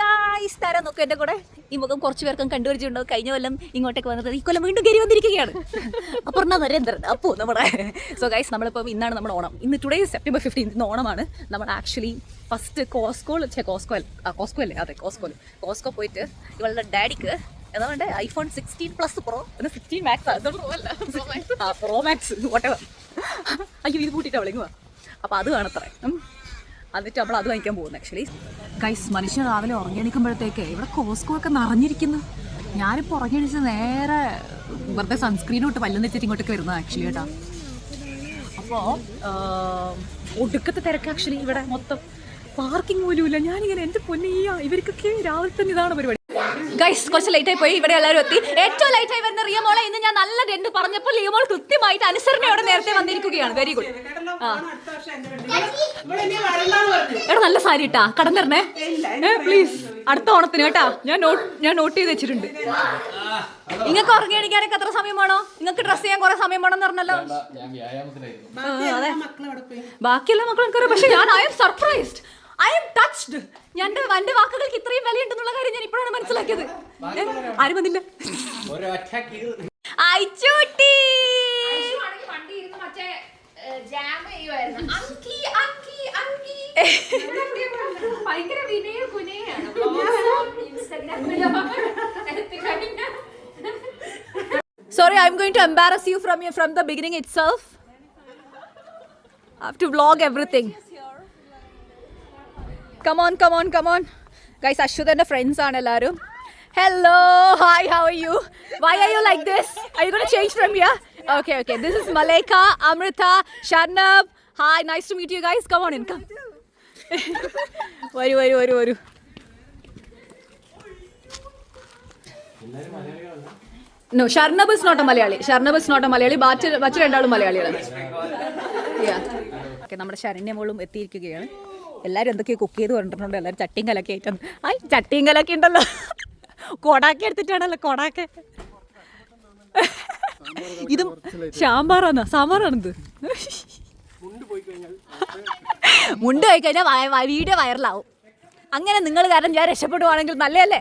Guys തരാൻ നോക്കും എന്റെ കൂടെ ഈ മുഖം കുറച്ച് പേർക്കും കണ്ടുപിടിച്ചിട്ടുണ്ടോ? കഴിഞ്ഞ കൊല്ലം ഇങ്ങോട്ടേക്ക് വന്നത് ഈ കൊല്ലം വീണ്ടും കയറി വന്നിരിക്കുകയാണ്. അപർണ നരേന്ദ്രൻ അപ്പോൾ നമ്മുടെ. സോ ഗൈസ് നമ്മളിപ്പോൾ ഇന്നാണ് നമ്മുടെ ഓണം. ഇന്ന് ടുഡേ സെപ്റ്റംബർ ഫിഫ്റ്റീൻ ഇന്ന് ഓണമാണ്. നമ്മൾ ആക്ച്വലി ഫസ്റ്റ് കോസ്കോൾ ചേ കോസ്കോ ആ കോസ്കോ അല്ലേ? അതെ കോസ്കോ കോസ്കോ പോയിട്ട് ഇവളുടെ ഡാഡിക്ക് എന്താ ഐഫോൺ സിക്സ്റ്റീൻ പ്ലസ് പ്രോ എന്ന് sixteen max pro max whatever അയ്യോ ഇത് കൂട്ടിയിട്ട് വിളിങ്ങുക അപ്പോൾ അത് കാണത്രേ. എന്നിട്ട് നമ്മൾ അത് വാങ്ങിക്കാൻ പോകുന്നത് ആക്ച്വലി ഗൈസ് മനുഷ്യൻ രാവിലെ ഉറങ്ങിയണിക്കുമ്പോഴത്തേക്ക് ഇവിടെ കോസ്കോ ഒക്കെ നിറഞ്ഞിരിക്കുന്നു. ഞാനിപ്പോൾ ഉറങ്ങിയണിച്ച് നേരെ വെറുതെ സൺസ്ക്രീൻ ഇട്ട് പല്ലും തെറ്റിട്ട് ഇങ്ങോട്ടേക്ക് വരുന്നത് ആക്ച്വലി കേട്ടോ. അപ്പോൾ ഒടുക്കത്തെ തിരക്ക് ആക്ച്വലി ഇവിടെ മൊത്തം. പാർക്കിംഗ് പോലും ഇല്ല. ഞാനിങ്ങനെ എന്റെ പൊന്നിയ ഇവർക്കൊക്കെ രാവിലെ തന്നെ ഇതാണ് പരിപാടി. ഗൈസ് കുറച്ച് ലേറ്റ് ആയി പോയി. ഇവിടെ എല്ലാവരും എത്തി. ഏറ്റവും ലേറ്റ് ആയി വരുന്ന റിയമോളെ ഇന്ന് ഞാൻ നല്ല രണ്ട് പറഞ്ഞപ്പോൾ റിയമോൾ കൃത്യമായിട്ട് അനുസരണയോടെ നേരത്തെ വന്നിരിക്കുകയാണ്. വെരി ഗുഡ് ആ. എടാ നല്ല സാരി ഇട്ടാ. കടന്നിരണേ തരണേ പ്ലീസ് അടുത്ത ഓണത്തിന് കേട്ടാ. ഞാൻ നോട്ട് ഞാൻ നോട്ട് ചെയ്ത് വെച്ചിട്ടുണ്ട്. നിങ്ങൾക്ക് ഉറങ്ങിയടിക്കാനൊക്കെ എത്ര സമയം വേണോ? നിങ്ങൾക്ക് ഡ്രസ് ചെയ്യാൻ കുറെ സമയം വേണമെന്ന് പറഞ്ഞല്ലോ. ബാക്കിയെല്ലാ മക്കളും പക്ഷെ ഞാൻ I'm surprised I'm touched ഞാൻ എന്റെ വാക്കുകൾക്ക് ഇത്രയും വിലയുണ്ടെന്നുള്ള കാര്യം ഞാൻ ഇപ്പോഴാണ് മനസ്സിലാക്കിയത്. ആരും വന്നില്ല. അയച്ചൂട്ടി ഭയങ്കര വിനയ കുനയാണ് Sorry, I'm going to embarrass you from you from the beginning itself. I have to vlog everything. Come on, come guys അശ്വതന്റെ friends ആണ് എല്ലാവരും hello hi how are you why are you like this I you change from here okay okay this is Maleka Amrita Sharnab hi nice to meet you guys come on in come വരൂ വരൂ വരൂ വരൂ. No Sharnab is not a Malayali Sharnab is not a Malayali but മറ്റു രണ്ടാളും മലയാളികളാണ്. Okay നമ്മുടെ ശരണ്യമോളും എത്തിയിരിക്കുകയാണ്. എല്ലാവരും എന്തൊക്കെയോ കുക്ക് ചെയ്ത് കൊണ്ടിട്ടുണ്ട് എല്ലാവരും ചട്ടിയും കലക്കി ആയിട്ടുണ്ട് ആ ചട്ടിയും കലക്കി ഉണ്ടല്ലോ. കൊടാക്കി എടുത്തിട്ടാണല്ലോ കൊടാക്ക. ഇത് സാമ്പാറാണ്? സാമ്പാറാണിത്. മുണ്ട് പോയി കഴിഞ്ഞാൽ വീഡിയോ വൈറലാവും അങ്ങനെ നിങ്ങൾ കാരണം ഞാൻ രക്ഷപ്പെടുവാണെങ്കിൽ നല്ലതല്ലേ?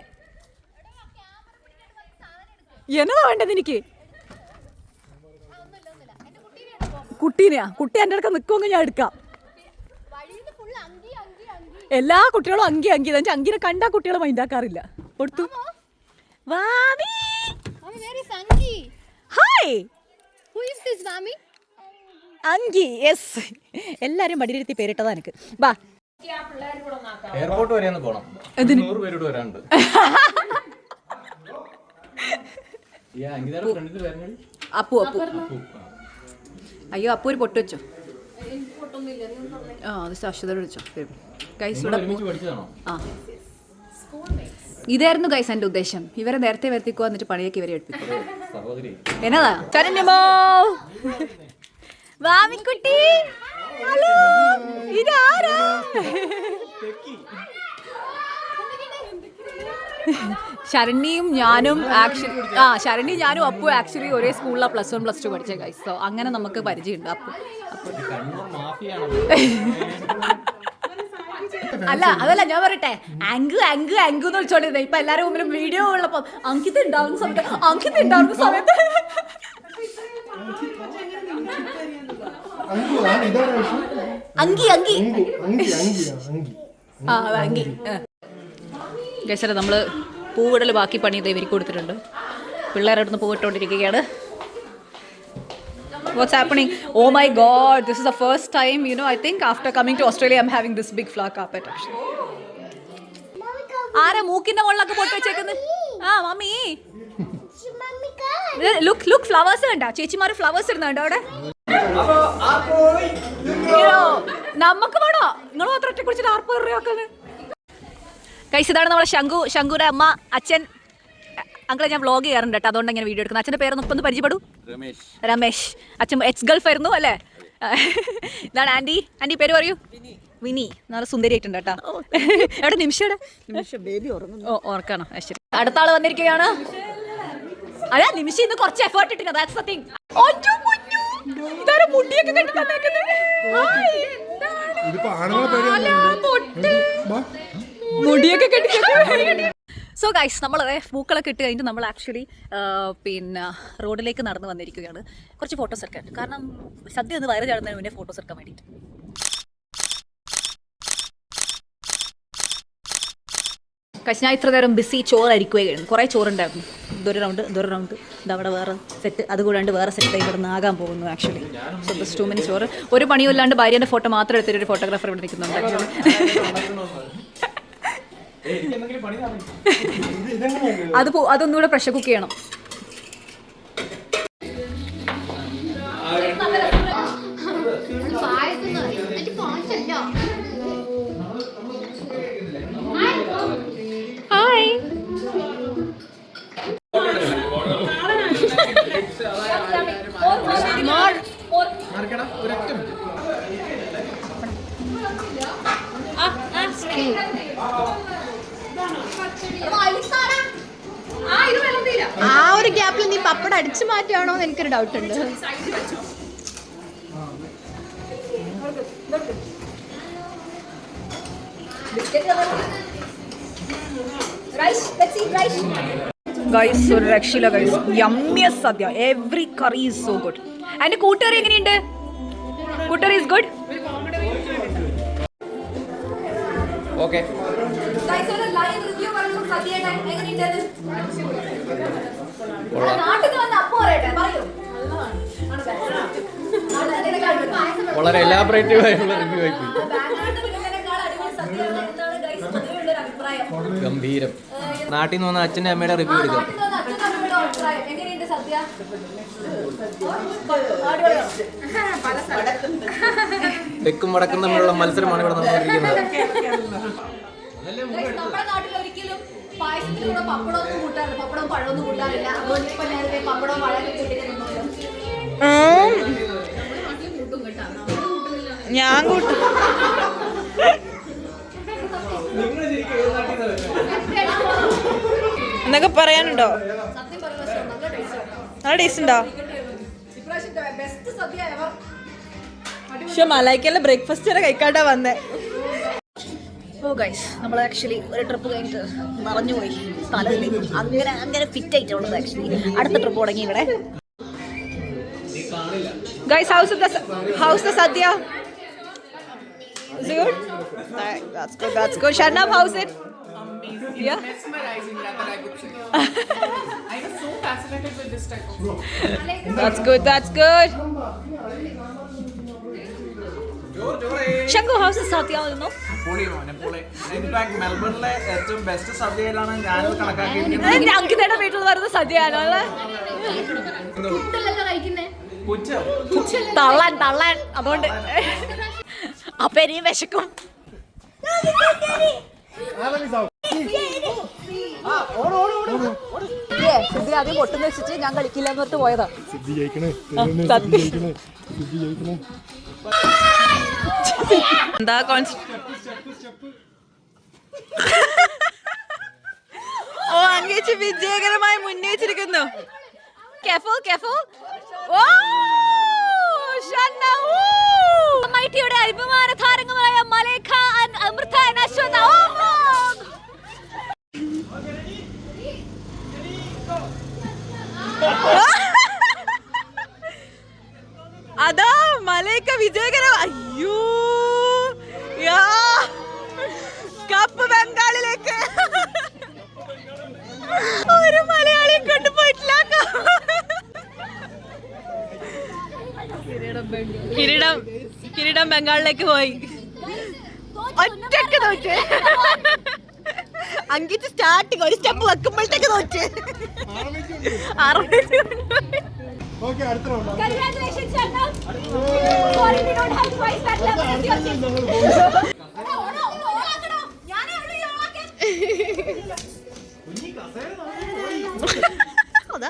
എന്നതാ വേണ്ടത് എനിക്ക്? കുട്ടീനെയാ? കുട്ടി എന്റെ അടുക്ക നിൽക്കുമെങ്കിൽ ഞാൻ എടുക്കാം. എല്ലാ കുട്ടികളും അങ്കി അങ്കി. എന്നുവെച്ചാൽ അങ്കിനെ കണ്ടാ കുട്ടികളെ മൈൻഡാക്കാറില്ല കൊടുത്തു. വാമി? ഹായ് അങ്കി? യെസ് എല്ലാരും മടിയിരുത്തി പേരിട്ടതാ എനിക്ക്. ബാ എയർപോർട്ട് വരെ ഒന്ന് പോണം. നൂറ് പേരോട് വരാനുണ്ട്. അപ്പു അപ്പു. അയ്യോ അപ്പു ഒരു പൊട്ട് വെച്ചോ. ആ അത് ശാശ്വതയോട് വെച്ചോ. ഗൈസ് ഇവിടെ ആ. ഇതായിരുന്നു ഗൈസ് എന്റെ ഉദ്ദേശം. ഇവരെ നേരത്തെ വരുത്തിക്കുക എന്നിട്ട് പണിയൊക്കെ ഇവരെ എടുപ്പിക്കും. എന്നതാ? വാമിക്കുട്ടി ഹലോ? ഇതാരാ? ശരണിയും ഞാനും ആക്ച്വലി ആ ശരണി ഞാനും അപ്പു ആക്ച്വലി ഒരേ സ്കൂളിലാണ് പ്ലസ് വൺ പ്ലസ് ടു പഠിച്ച ഗൈസ് സോ അങ്ങനെ നമുക്ക് പരിചയമുണ്ട് അപ്പു. അപ്പു അല്ല അതല്ല ഞാൻ പറയട്ടെ. ആങ്ക് ആങ്ക് ആങ്ക് എന്ന് വിളിച്ചോണ്ടിരുന്നത് ഇപ്പൊ എല്ലാരും മുമ്പിലും വീഡിയോ ഉള്ളപ്പോ അങ്കിത് ഉണ്ടാവുന്ന സമയത്ത് അങ്കിത് ഉണ്ടാവുന്ന സമയത്ത്. അങ്കി അങ്കി ആ അങ്കി. ഗസര നമ്മൾ പൂവിടൽ ബാക്കി പണി ഇത് ഇവർക്ക് കൊടുത്തിട്ടുണ്ട്. പിള്ളേരോടൊന്ന് പൂവിട്ടോണ്ടിരിക്കുകയാണ്. പൂവിട്ടുകൊണ്ടിരിക്കുകയാണ് What's happening? Oh my god, this is the first time, you know, I think after coming to Australia, I'm having this big flower carpet actually. ആരാ മൂക്കിന്റെ മുകളിലൊക്കെ പൊട്ട് വെച്ചേക്കുന്നത് ആ മമ്മി. ലുക്ക് ലുക്ക് ഫ്ലവേഴ്സ് കണ്ട. ചേച്ചിമാര് ഫ്ലവേഴ്സ് ഇടുന്നുണ്ടോ അവിടെ. നമുക്ക് വേണോ? നിങ്ങൾ മാത്രം ഒറ്റ കുറിച്ചിട്ട് ആർപ്പ് കൈസ് ഇതാണ് നമ്മളെ ശംഖു ശംഖുയുടെ അമ്മ അച്ഛൻ അങ്കിളെ ഞാൻ വ്ളോഗ് ചെയ്യാറുണ്ട് കേട്ടോ. അതുകൊണ്ട് ഇങ്ങനെ വീഡിയോ എടുക്കുന്നത്. അച്ഛന്റെ പേര് ഒന്ന് പരിചയപ്പെടൂ. രമേശ്. രമേശ്. അച്ഛൻ എക്സ് ഗൾഫ് ആയിരുന്നു അല്ലേ? ഇതാണ് ആന്റി. ആന്റി പേര് പറയൂ. വിനി. നല്ല സുന്ദരിയായിട്ടുണ്ട് കേട്ടോ. എവിടെ നിമിഷയുടെ ഓ ഓർക്കാണോ ശരി. അടുത്ത ആൾ വന്നിരിക്കുകയാണ്. അതാ നിമിഷം ഇന്ന് കുറച്ച് എഫേർട്ട് ഇട്ടിട്ടുണ്ട്. ദാറ്റ്സ് ദ തിങ് ഇതാരാ മുടിയൊക്കെ കെട്ടി തന്നേക്കുന്നത്. മുടിയൊക്കെ കെട്ടി സോ ഗൈസ് നമ്മൾ പൂക്കളൊക്കെ ഇട്ട് കഴിഞ്ഞിട്ട് നമ്മൾ ആക്ച്വലി പിന്നെ റോഡിലേക്ക് നടന്ന് വന്നിരിക്കുകയാണ്. കുറച്ച് ഫോട്ടോസ് എടുക്കാൻ. കാരണം സദ്യ ഒന്ന് വയറ് ചാടുന്നതിന് മുന്നേ ഫോട്ടോസ് എടുക്കാൻ വേണ്ടിയിട്ട്. കഴിച്ച് ഞാൻ ഇത്ര നേരം ബിസി ചോറായിരിക്കുകയായിരുന്നു. കുറേ ചോറുണ്ടായിരുന്നു. ഇതൊരു റൗണ്ട് ഇതൊരു റൗണ്ട് ഇതവിടെ വേറെ സെറ്റ് അതുകൂടാണ്ട് വേറെ സെറ്റ് ഇവിടെ നിന്ന് ആകാൻ പോകുന്നു ആക്ച്വലി സോ ബസ് ടു മിനി ചോറ്. ഒരു പണിയും ഇല്ലാണ്ട് ഭാര്യന്റെ ഫോട്ടോ മാത്രം എടുത്തിട്ട് ഒരു ഫോട്ടോഗ്രാഫർ ഇവിടെ നിൽക്കുന്നുണ്ട് ആക്ച്വലി എനിക്ക് എന്തെങ്കിലും പണി തരണം. അത് അതൊന്നുകൂടെ പ്രഷർ കുക്ക് ചെയ്യണം. ഒരു ഗ്യാപ്പിൽ നീ പപ്പട അടിച്ചു മാറ്റുകയാണോ എന്ന് എനിക്കൊരു ഡൗട്ട് ഉണ്ട്. ഗൈസ് ഒരു guys യമ്മിയ sadya. Every curry is so good അതിന്റെ കൂട്ടുകറി എങ്ങനെയുണ്ട്? കൂട്ടുകറി ഈസ് ഗുഡ് ഓക്കെ വളരെ എലാബറേറ്റീവ് ആയിട്ടുള്ള റിവ്യൂ ആയിപ്പോയി ഗംഭീരം. നാട്ടിൽ നിന്ന് വന്ന അച്ഛന്റെ അമ്മയുടെ റിവ്യൂ എടുക്കാം. തെക്കും വടക്കും തമ്മിലുള്ള മത്സരമാണ് ഇവിടെ നടന്നുകൊണ്ടിരിക്കുന്നത്. നമ്മുടെ കൂടെ പപ്പടം പപ്പടമൊന്നും കൂട്ടാറില്ല. പപ്പടവും പഴമൊന്നും കൂട്ടാറില്ല. അതുകൊണ്ട് ഇപ്പൊ നേരത്തെ പപ്പടവും പഴമൊക്കെ കൂട്ടിയിട്ടുണ്ടല്ലോ ഞാൻ കൂട്ടും. എന്നൊക്കെ പറയാനുണ്ടോ? നല്ല ടേസ്റ്റ് ഉണ്ടോ? പക്ഷെ മലായിക്കല്ല ബ്രേക്ക്ഫാസ്റ്റ് വരെ കഴിക്കാണ്ടാ വന്നേ. ഓ ഗൈസ് നമ്മൾ ആക്ച്വലി ഒരു ട്രിപ്പ് കഴിഞ്ഞിട്ട് മറഞ്ഞുപോയി സ്ഥലമില്ല അങ്ങനെ അങ്ങനെ ഫിറ്റ് ആയിട്ടുള്ളത് ആക്ച്വലി അടുത്ത ട്രിപ്പ് തുടങ്ങി ഇവിടെ guys house house sadya. That's good. That's good. Shangu house സദ്യയായിരുന്നു മെൽബണിലെ ഏറ്റവും ബെസ്റ്റ് സദ്യയിലാണ് ഞാൻ കണക്കാക്കിയിരിക്കുന്നത്. അങ്കിതയുടെ വീട്ടിൽ വരുന്ന സദ്യയാണോ അല്ലേ? തള്ളാൻ തള്ളാൻ. അതുകൊണ്ട് അപ്പൊ ഇനിയും വിശക്കും. സിദ്ധി ആദ്യം പൊട്ടുന്ന വെച്ചിട്ട് ഞാൻ കളിക്കില്ല ജയിക്കണേ. പറഞ്ഞിട്ട് പോയതാ എന്താ ഓ അങ്ങേച്ച് വിജയകരമായി മുന്നയിച്ചിരിക്കുന്നു കെഫോ കെഫോ ഓ മൈറ്റിയുടെ അഭിമാന താരങ്ങളായ മലേഖ അമൃത അശ്വത. ഓ അതാ മലയൊക്കെ വിജയകരം. അയ്യോ. യാ. കപ്പ് ബംഗാളിലേക്ക്. ഒരു മലയാളിയെ കൊണ്ടുപോയിട്ടില്ല കിരീടം കിരീടം ബംഗാളിലേക്ക് പോയി. ഒറ്റയ്ക്ക് തോറ്റ്. അങ്കിച്ച് സ്റ്റാർട്ടിങ് ഒരു സ്റ്റെപ്പ് വെക്കുമ്പോഴത്തേക്ക് തോറ്റ്. ആറ് Twice that level as your team. എടാ, ഓടോ, ഒന്ന് ഓളാക്കടോ. ഞാനേ ഉള്ളൂ ഈ ഓളാക്കാൻ. അതാ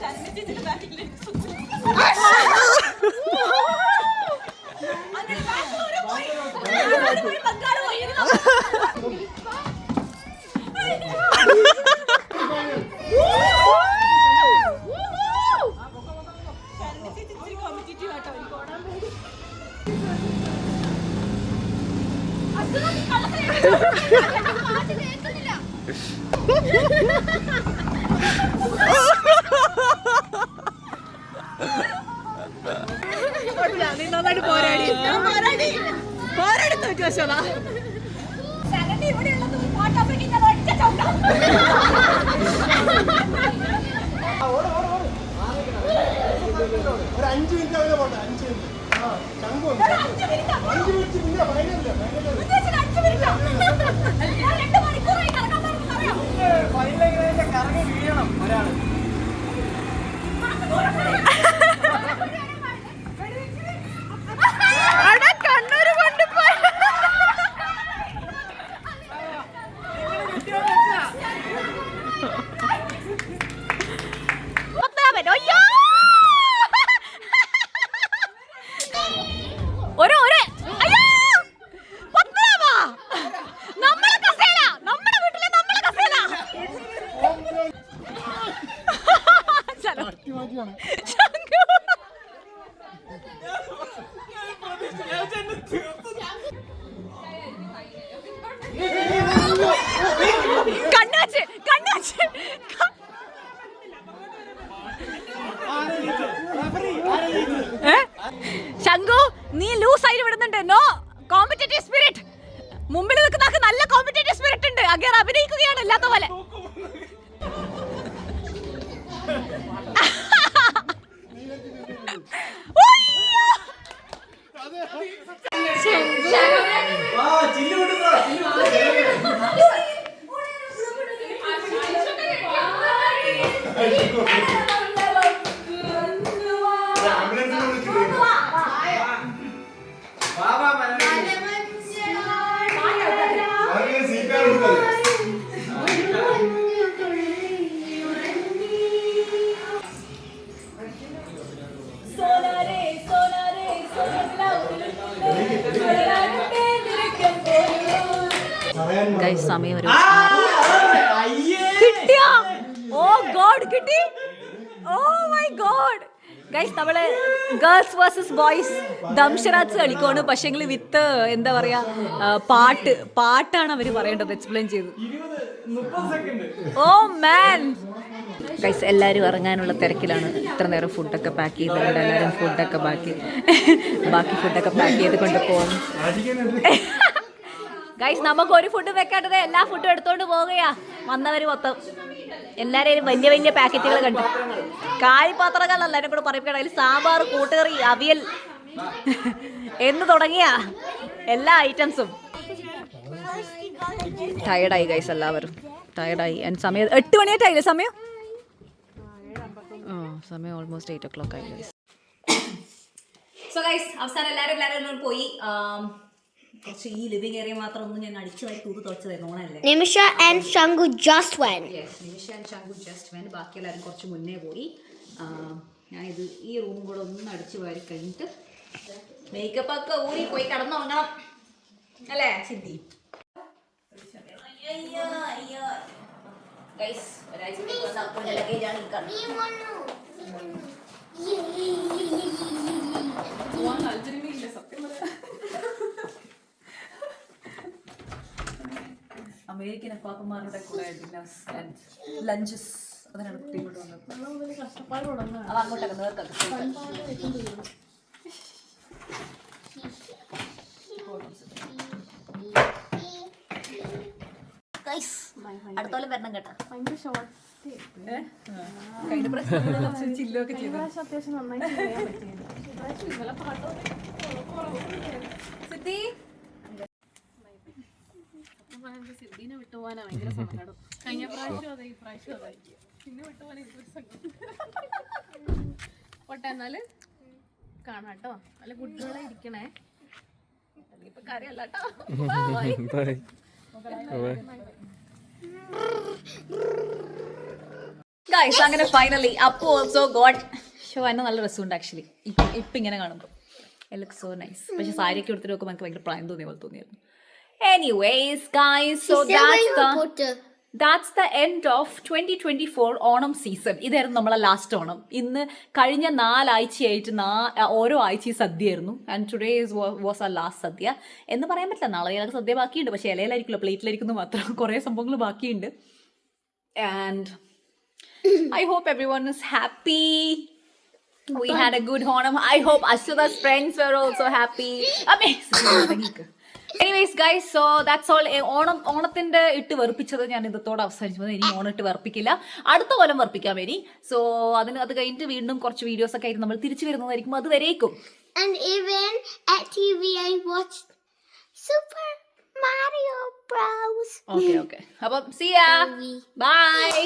Kendime dedim ben ellerini sokuyorum. പോരാടി തോറ്റു ശംഖു. കണ്ണാച്ച് കണ്ണാച്ച്. ശങ്കു നീ ലൂസ് ആയിട്ട് വിടുന്നുണ്ട്. നോ കോമ്പറ്റേറ്റീവ് സ്പിരിറ്റ് മുമ്പിൽ നിൽക്കുന്ന നല്ല കോമ്പറ്റേറ്റീവ് സ്പിരിറ്റ് ഉണ്ട്. അഗേർ അഭിനയിക്കുകയാണ് അല്ലാത്ത പോലെ. ഗൈസ് സമയം ഒരു കിട്ടിയോ? ഓ ഗോഡ് കിട്ടി. Oh my god. ഗൈസ് നമ്മൾ ഗേൾസ് വേഴ്സസ് ബോയ്സ് ദംഷറാജ് കളിക്കുവാണ്. പക്ഷേ വിത്ത് എന്താ പറയാ പാട്ട് പാട്ടാണ് അവർ പറയേണ്ടത് എക്സ്പ്ലെയിൻ ചെയ്ത്. ഓ മാൻ ഗൈസ് എല്ലാവരും ഇറങ്ങാനുള്ള തിരക്കിലാണ്. ഇത്ര നേരം ഫുഡൊക്കെ പാക്ക് ചെയ്തുകൊണ്ട് എല്ലാവരും ഫുഡൊക്കെ ബാക്കി ബാക്കി ഫുഡൊക്കെ പാക്ക് ചെയ്ത് കൊണ്ട് പോകും ഗൈസ് നമുക്ക് ഒരു ഫുഡ് വെക്കാത്തത് എല്ലാ ഫുഡും എടുത്തോണ്ട് പോവുകയാ. വന്നവര് മൊത്തം. എല്ലാരെയും വലിയ വലിയ പാക്കറ്റുകൾ കണ്ടു. കായ്പാത്രങ്ങൾ എല്ലാരും കൂടെ പറയപ്പെടാ അതിൽ സാമ്പാർ കൂട്ടുകറി അവിയൽ എന്ന് തുടങ്ങിയ എല്ലാ ഐറ്റംസും ടയർഡായി ഗൈസ് എല്ലാവരും. ടയർഡായി സമയം എട്ട് മണിയായിട്ടായില്ലേ സമയം? ആ സമയം ഓൾമോസ്റ്റ് എയ്റ്റ് ഒ ക്ലോക്ക് ആയി ഗൈസ് സോ ഗൈസ് അവസാനം എല്ലാവരും എല്ലാവരും പോയി. കുറച്ച് ഈ ഏരിയ മാത്രം ഒന്ന് ഞാൻ അടിച്ചു വാരി തൂത്ത് ഓണല്ലേ Nimisha and Shangu just went. Yes Nimisha and Shangu just went ബാക്കി എല്ലാവരും കുറച്ച് മുന്നേ പോയി. ഞാൻ ഇത് ഈ റൂം കൂടെ ഒന്ന് അടിച്ചു വാരി കഴിഞ്ഞിട്ട് മേക്കപ്പ് ഒക്കെ ഊരി പോയി കിടന്നുറങ്ങണം. അല്ലേ സിദ്ധി? അയ്യോ അയ്യോ ഗൈസ് ഒരാഴ്ചത്തേക്ക് വന്ന അപ്പന്റെ ലഗേജാണ് ഈ കാണുന്നത് അമേരിക്കൻ അപ്പാപ്പന്മാരുടെ കൂടെ ഡിന്നേഴ്സ് ആൻഡ് ലഞ്ചസ് അതിനാണ് കുട്ടി ഇങ്ങോട്ട് വന്നത്. അത് അങ്ങോട്ടൊക്കെ നേർക്കൊക്കെ അടുത്തോളം വരണം കേട്ടോ. ഏ? കഴിഞ്ഞ പ്രാവശ്യം ചില്ലൊക്കെ ചെയ്തു സിദ്ധി സിദ്ദീനെ വിട്ടുപോകാനാ ഭയങ്കര സങ്കടം. കഴിഞ്ഞ പ്രാവശ്യം അതെ ഈ പ്രാവശ്യം അതെ. പിന്നെ വിട്ടുപോകാൻ എനിക്കൊരു സങ്കടം. പോട്ടെ എന്നാൽ കാണാം കേട്ടോ. നല്ല കുട്ടികളെ ഇരിക്കണേ. ഇപ്പൊ ബൈ ഗൈസ് അങ്ങനെ ഫൈനലി അപ്പു ഓൾസോ ഗോഡ് ഷോ എന്നെ നല്ല രസമുണ്ട് ആക്ച്വലി ഇപ്പം ഇങ്ങനെ കാണുമ്പോൾ ലുക്ക് സോ നൈസ് പക്ഷെ സാരിയൊക്കെ എടുത്തിട്ട് നോക്കുമ്പോൾ എനിക്ക് ഭയങ്കര പ്രായം തോന്നിയ പോലെ തോന്നിയായിരുന്നു. Anyways guys, so that's the that's the end of twenty twenty four Onam season ഇതായിരുന്നു നമ്മളെ ലാസ്റ്റ് ഓണം. ഇന്ന് കഴിഞ്ഞ നാലാഴ്ചയായിട്ട് നാ ഓരോ ആഴ്ചയും സദ്യയായിരുന്നു. And today is was a last sadya. എന്ന് പറയാൻ പറ്റില്ല നാളെ ഞങ്ങൾക്ക് സദ്യ ബാക്കിയുണ്ട്. പക്ഷേ ഇലയിലായിരിക്കില്ല പ്ലേറ്റിലായിരിക്കുന്നു മാത്രം കുറേ സംഭവങ്ങൾ ബാക്കിയുണ്ട്. And I hope everyone is happy We had a good Honam. I hope Ashwada's friends were also happy. Amazing. Anyways guys so that's all Onam ഓണത്തിന്റെ ഇട്ട് വെറുപ്പിച്ചത് ഞാൻ ഇതത്തോട് അവസാനിച്ചത് ഇനി ഓണം ഇട്ട് വെറുപ്പിക്കില്ല. അടുത്ത കൊല്ലം വെറുപ്പിക്കാം ഇനി. സോ അതിന് അത് കഴിഞ്ഞിട്ട് വീണ്ടും കുറച്ച് വീഡിയോസ് ഒക്കെ ആയിട്ട് നമ്മൾ തിരിച്ചു വരുന്നതായിരിക്കും. അത് വരേക്കും And even at TV, I watched. Super Mario Bros. Okay okay അപ്പം സി Bye. ബൈ